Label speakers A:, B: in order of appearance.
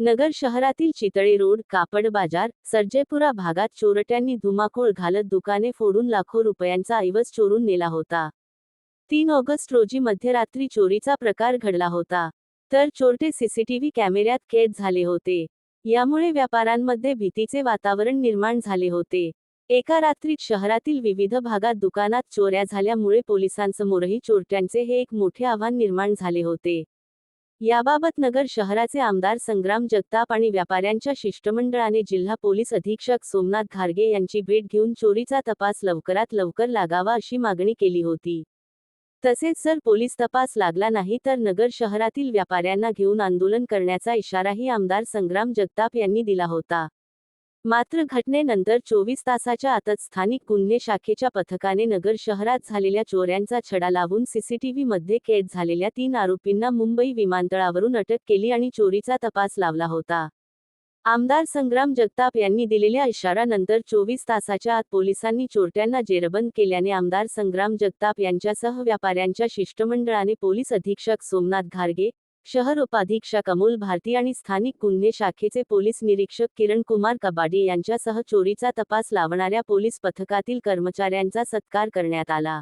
A: नगर शहरातील चितळे रोड कापड बाजार सर्जेपुरा भागात चोरट्यांनी धुमाकूळ घालत दुकाने फोडून लाखो रुपयांचा ऐवज चोरून नेला होता. तीन ऑगस्ट रोजी मध्यरात्री चोरीचा प्रकार घडला होता. तर चोरटे सीसीटीव्ही कॅमेऱ्यात कैद झाले होते. यामुळे व्यापाऱ्यांमध्ये भीतीचे वातावरण निर्माण झाले होते. एका रात्रीत शहरातील विविध भागात दुकानात चोऱ्या झाल्यामुळे पोलिसांसमोरही चोरट्यांचे हे एक मोठे आव्हान निर्माण झाले होते. याबाबत नगर शहराचे आमदार संग्राम जगताप आणि व्यापाऱ्यांच्या शिष्टमंडळाने जिल्हा पोलीस अधीक्षक सोमनाथ घारगे यांची भेट घेऊन चोरीचा तपास लवकरात लवकर लागावा अशी मागणी केली होती. तसेच जर पोलीस तपास लागला नाही तर नगर शहरातील व्यापाऱ्यांना घेऊन आंदोलन करण्याचा इशाराही आमदार संग्राम जगताप यांनी दिला होता. मात्र घटनेनंतर चोवीस तासाच्या आतच स्थानिक गुन्हे शाखेच्या पथकाने नगर शहरात झालेल्या चोऱ्यांचा छडा लावून सीसीटीव्ही मध्ये कैद झालेल्या तीन आरोपींना मुंबई विमानतळावरून अटक केली आणि चोरीचा तपास लावला होता. आमदार संग्राम जगताप यांनी दिलेल्या इशारानंतर चोवीस तासाच्या आत पोलिसांनी चोरट्यांना जेरबंद केल्याने आमदार संग्राम जगताप यांच्यासह व्यापाऱ्यांच्या शिष्टमंडळाने पोलीस अधीक्षक सोमनाथ घारगे शहर उपाधीक्षक अमोल भारती आणि स्थानिक गुन्हे शाखेचे पोलीस निरीक्षक किरण कुमार कबाडी यांच्यासह चोरीचा तपास लावणाऱ्या पोलीस पथकातील कर्मचाऱ्यांचा सत्कार करण्यात आला.